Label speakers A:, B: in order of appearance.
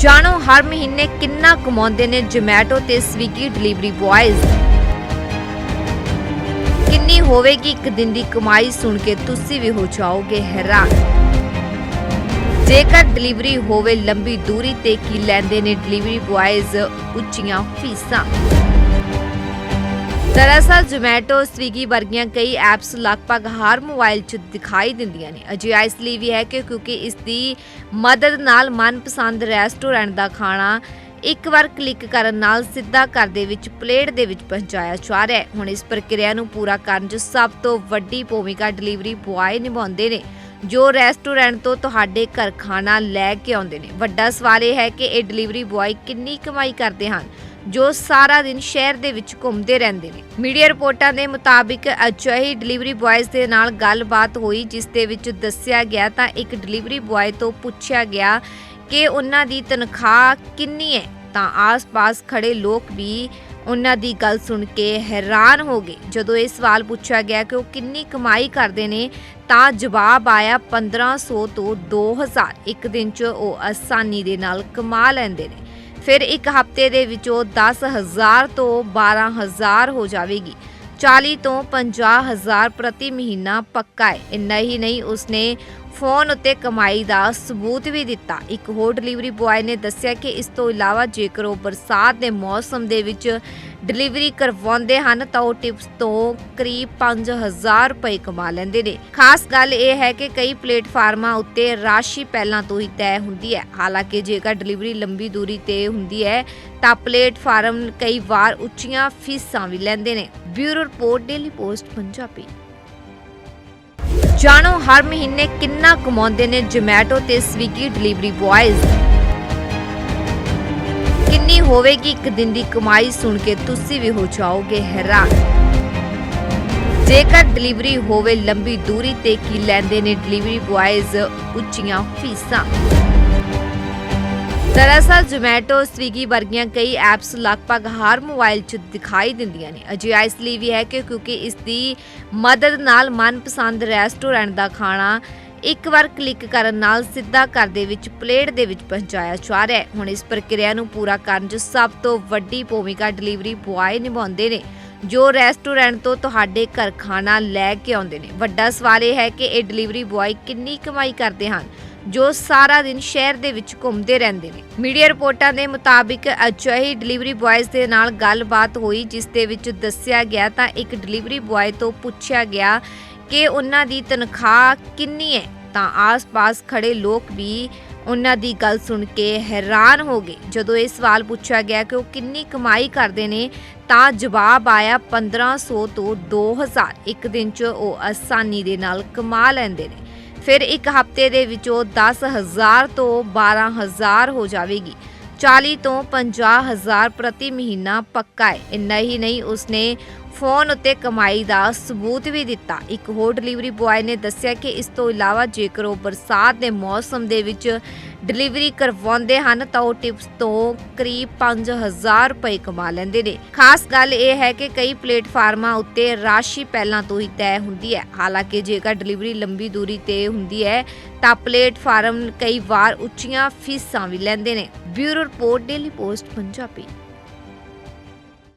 A: ਜਾਣੋ ਹਰ ਮਹੀਨੇ ਕਿੰਨਾ ਕਮਾਉਂਦੇ ਨੇ ਜੋਮੈਟੋ ਤੇ ਸਵੀਗੀ ਡਿਲੀਵਰੀ ਬॉयਜ਼ ਕਿੰਨੀ ਹੋਵੇਗੀ ਇੱਕ ਦਿਨ ਦੀ ਕਮਾਈ ਸੁਣ ਕੇ ਤੁਸੀਂ ਵੀ ਹੋ ਜਾਓਗੇ ਹੈਰਾਨ। ਜੇਕਰ ਡਿਲੀਵਰੀ ਹੋਵੇ ਲੰਬੀ ਦੂਰੀ ਤੇ ਕੀ ਲੈਂਦੇ ਨੇ ਡਿਲੀਵਰੀ ਬॉयਜ਼ ਉੱਚੀਆਂ ਫੀਸਾਂ? ਦਰਅਸਲ ਜ਼ੋਮੈਟੋ ਸਵੀਗੀ ਵਰਗੀਆਂ ਕਈ ਐਪਸ ਲਗਭਗ ਹਰ ਮੋਬਾਈਲ 'ਚ ਦਿਖਾਈ ਦਿੰਦੀਆਂ ਨੇ। ਅਜਿਹਾ ਇਸ ਲਈ ਵੀ ਹੈ ਕਿ ਕਿਉਂਕਿ ਇਸ ਦੀ ਮਦਦ ਨਾਲ ਮਨਪਸੰਦ ਰੈਸਟੋਰੈਂਟ ਦਾ ਖਾਣਾ ਇੱਕ ਵਾਰ ਕਲਿੱਕ ਕਰਨ ਨਾਲ ਸਿੱਧਾ ਘਰ ਦੇ ਵਿੱਚ ਪਲੇਟ ਦੇ ਵਿੱਚ ਪਹੁੰਚਾਇਆ ਜਾ ਰਿਹਾ ਹੈ। ਹੁਣ ਇਸ ਪ੍ਰਕਿਰਿਆ ਨੂੰ ਪੂਰਾ ਕਰਨ 'ਚ ਸਭ ਤੋਂ ਵੱਡੀ ਭੂਮਿਕਾ ਡਿਲੀਵਰੀ ਬੁਆਏ ਨਿਭਾਉਂਦੇ ਨੇ, ਜੋ ਰੈਸਟੋਰੈਂਟ ਤੋਂ ਤੁਹਾਡੇ ਘਰ ਖਾਣਾ ਲੈ ਕੇ ਆਉਂਦੇ ਨੇ। ਵੱਡਾ ਸਵਾਲ ਇਹ ਹੈ ਕਿ ਇਹ ਡਿਲੀਵਰੀ ਬੁਆਏ ਕਿੰਨੀ ਕਮਾਈ ਕਰਦੇ ਹਨ? ਜੋ ਸਾਰਾ ਦਿਨ ਸ਼ਹਿਰ ਦੇ ਵਿੱਚ ਘੁੰਮਦੇ ਰਹਿੰਦੇ ਨੇ। ਮੀਡੀਆ ਰਿਪੋਰਟਾਂ ਦੇ ਮੁਤਾਬਿਕ ਅਜਿਹੀ ਡਿਲੀਵਰੀ ਬੁਆਇਜ਼ ਦੇ ਨਾਲ ਗੱਲਬਾਤ ਹੋਈ, ਜਿਸ ਦੇ ਵਿੱਚ ਦੱਸਿਆ ਗਿਆ ਤਾਂ ਇੱਕ ਡਿਲੀਵਰੀ ਬੁਆਏ ਤੋਂ ਪੁੱਛਿਆ ਗਿਆ ਕਿ ਉਹਨਾਂ ਦੀ ਤਨਖਾਹ ਕਿੰਨੀ ਹੈ। ਤਾਂ ਆਸ-ਪਾਸ ਖੜੇ ਲੋਕ ਵੀ ਉਹਨਾਂ ਦੀ ਗੱਲ ਸੁਣ ਕੇ ਹੈਰਾਨ ਹੋ ਗਏ। ਜਦੋਂ ਇਹ ਸਵਾਲ ਪੁੱਛਿਆ ਗਿਆ ਕਿ ਉਹ ਕਿੰਨੀ ਕਮਾਈ ਕਰਦੇ ਨੇ, ਤਾਂ ਜਵਾਬ ਆਇਆ 1500 ਤੋਂ 2000 ਇੱਕ ਦਿਨ 'ਚ ਉਹ ਆਸਾਨੀ ਦੇ ਨਾਲ ਕਮਾ ਲੈਂਦੇ ਨੇ। ਫਿਰ ਇੱਕ ਹਫ਼ਤੇ ਦੇ ਵਿੱਚ ਉਹ 10000 ਤੋਂ 12000 ਹੋ ਜਾਵੇਗੀ। 40 ਤੋਂ 50000 ਪ੍ਰਤੀ ਮਹੀਨਾ ਪੱਕਾ ਹੈ। ਇੰਨਾ ਹੀ ਨਹੀਂ, ਉਸਨੇ ਫੋਨ ਉੱਤੇ ਕਮਾਈ ਦਾ ਸਬੂਤ ਵੀ ਦਿੱਤਾ। ਇੱਕ ਹੋਰ ਡਿਲੀਵਰੀ ਬੁਆਏ ਨੇ ਦੱਸਿਆ ਕਿ ਇਸ ਤੋਂ ਇਲਾਵਾ ਜੇਕਰ ਉਹ ਬਰਸਾਤ ਦੇ ਮੌਸਮ ਦੇ ਵਿੱਚ ਡਿਲੀਵਰੀ ਕਰਵਾਉਂਦੇ ਹਨ ਤਾਂ ਉਹ ਟਿਪਸ ਤੋਂ ਕਰੀਬ 5000 ਰੁਪਏ ਕਮਾ ਲੈਂਦੇ ਨੇ। ਖਾਸ ਗੱਲ ਇਹ ਹੈ ਕਿ ਕਈ ਪਲੇਟਫਾਰਮਾਂ ਉੱਤੇ ਰਾਸ਼ੀ ਪਹਿਲਾਂ ਤੋਂ ਹੀ ਤੈਅ ਹੁੰਦੀ ਹੈ। ਹਾਲਾਂਕਿ ਜੇਕਰ ਡਿਲੀਵਰੀ ਲੰਬੀ ਦੂਰੀ ਤੇ ਹੁੰਦੀ ਹੈ, ਤਾਂ ਪਲੇਟਫਾਰਮ ਕਈ ਵਾਰ ਉੱਚੀਆਂ ਫੀਸਾਂ ਵੀ ਲੈਂਦੇ ਨੇ। Bureau report, daily post, Punjabi. ਜਾਣੋ, ਹਰ ਮਹੀਨੇ ਕਿੰਨਾ ਕਮਾਉਂਦੇ ਨੇ ਜੋਮੈਟੋ ਤੇ ਸਵੀਗੀ ਡਿਲੀਵਰੀ ਬॉयਜ਼ ਕਿੰਨੀ ਹੋਵੇਗੀ, ਇੱਕ ਦਿਨ ਦੀ ਕਮਾਈ ਸੁਣ ਕੇ ਤੁਸੀਂ ਵੀ ਹੋ ਜਾਓਗੇ ਹੈਰਾਨ। ਜੇਕਰ ਡਿਲੀਵਰੀ ਹੋਵੇ ਲੰਬੀ ਦੂਰੀ ਤੇ ਕੀ ਲੈਂਦੇ ਨੇ ਡਿਲੀਵਰੀ ਬॉयਜ਼ ਉੱਚੀਆਂ ਫੀਸਾਂ? ਦਰਅਸਲ ਜ਼ੋਮੈਟੋ ਸਵੀਗੀ ਵਰਗੀਆਂ ਕਈ ਐਪਸ ਲਗਭਗ ਹਰ ਮੋਬਾਈਲ 'ਚ ਦਿਖਾਈ ਦਿੰਦੀਆਂ ਨੇ। ਅਜਿਹਾ ਇਸ ਲਈ ਵੀ ਹੈ ਕਿ ਕਿਉਂਕਿ ਇਸ ਦੀ ਮਦਦ ਨਾਲ ਮਨਪਸੰਦ ਰੈਸਟੋਰੈਂਟ ਦਾ ਖਾਣਾ ਇੱਕ ਵਾਰ ਕਲਿੱਕ ਕਰਨ ਨਾਲ ਸਿੱਧਾ ਘਰ ਦੇ ਵਿੱਚ ਪਲੇਟ ਦੇ ਵਿੱਚ ਪਹੁੰਚਾਇਆ ਜਾ ਰਿਹਾ ਹੈ। ਹੁਣ ਇਸ ਪ੍ਰਕਿਰਿਆ ਨੂੰ ਪੂਰਾ ਕਰਨ 'ਚ ਸਭ ਤੋਂ ਵੱਡੀ ਭੂਮਿਕਾ ਡਿਲੀਵਰੀ ਬੁਆਏ ਨਿਭਾਉਂਦੇ ਨੇ, ਜੋ ਰੈਸਟੋਰੈਂਟ ਤੋਂ ਤੁਹਾਡੇ ਘਰ ਖਾਣਾ ਲੈ ਕੇ ਆਉਂਦੇ ਨੇ। ਵੱਡਾ ਸਵਾਲ ਇਹ ਹੈ ਕਿ ਇਹ ਡਿਲੀਵਰੀ ਬੁਆਏ ਕਿੰਨੀ ਕਮਾਈ ਕਰਦੇ ਹਨ, ਜੋ ਸਾਰਾ ਦਿਨ ਸ਼ਹਿਰ ਦੇ ਵਿੱਚ ਘੁੰਮਦੇ ਰਹਿੰਦੇ ਨੇ। ਮੀਡੀਆ ਰਿਪੋਰਟਾਂ ਦੇ ਮੁਤਾਬਿਕ ਅਜਿਹੀ ਡਿਲੀਵਰੀ ਬੁਆਇਜ਼ ਦੇ ਨਾਲ ਗੱਲਬਾਤ ਹੋਈ, ਜਿਸ ਦੇ ਵਿੱਚ ਦੱਸਿਆ ਗਿਆ ਤਾਂ ਇੱਕ ਡਿਲੀਵਰੀ ਬੁਆਏ ਤੋਂ ਪੁੱਛਿਆ ਗਿਆ ਕਿ ਉਹਨਾਂ ਦੀ ਤਨਖਾਹ ਕਿੰਨੀ ਹੈ? ਤਾਂ ਆਸ-ਪਾਸ ਖੜੇ ਲੋਕ ਵੀ ਉਹਨਾਂ ਦੀ ਗੱਲ ਸੁਣ ਕੇ ਹੈਰਾਨ ਹੋ ਗਏ। ਜਦੋਂ ਇਹ ਸਵਾਲ ਪੁੱਛਿਆ ਗਿਆ ਕਿ ਉਹ ਕਿੰਨੀ ਕਮਾਈ ਕਰਦੇ ਨੇ, ਤਾਂ ਜਵਾਬ ਆਇਆ 1500 ਤੋਂ 2000 ਇੱਕ ਦਿਨ 'ਚ ਉਹ ਆਸਾਨੀ ਦੇ ਨਾਲ ਕਮਾ ਲੈਂਦੇ ਨੇ। ਫਿਰ ਇੱਕ ਹਫ਼ਤੇ ਦੇ ਵਿੱਚ ਉਹ 10000 ਤੋਂ 12000 ਹੋ ਜਾਵੇਗੀ। 40 ਤੋਂ 50000 ਪ੍ਰਤੀ ਮਹੀਨਾ ਪੱਕਾ ਹੈ। ਇੰਨਾ ਹੀ ਨਹੀਂ, ਉਸਨੇ ਫੋਨ ਉੱਤੇ ਕਮਾਈ ਦਾ ਸਬੂਤ ਵੀ ਦਿੱਤਾ। ਇੱਕ ਹੋਰ ਡਿਲੀਵਰੀ ਬੁਆਏ ਨੇ ਦੱਸਿਆ ਕਿ ਇਸ ਤੋਂ ਇਲਾਵਾ ਜੇਕਰ ਉਹ ਬਰਸਾਤ ਦੇ ਮੌਸਮ ਦੇ ਵਿੱਚ ਡਿਲੀਵਰੀ ਕਰਵਾਉਂਦੇ ਹਨ, ਤਾਂ ਉਹ ਟਿਪਸ ਤੋਂ ਕਰੀਬ 5000 ਰੁਪਏ ਕਮਾ ਲੈਂਦੇ ਨੇ। ਖਾਸ ਗੱਲ ਇਹ ਹੈ ਕਿ ਕਈ ਪਲੇਟਫਾਰਮਾਂ ਉੱਤੇ ਰਾਸ਼ੀ ਪਹਿਲਾਂ ਤੋਂ ਹੀ ਤੈਅ ਹੁੰਦੀ ਹੈ। ਹਾਲਾਂਕਿ ਜੇਕਰ ਡਿਲੀਵਰੀ ਲੰਬੀ ਦੂਰੀ ਤੇ ਹੁੰਦੀ ਹੈ, ਤਾਂ ਪਲੇਟਫਾਰਮ ਕਈ ਵਾਰ ਉੱਚੀਆਂ ਫੀਸਾਂ ਵੀ ਲੈਂਦੇ ਨੇ। Bureau report daily post Punjabi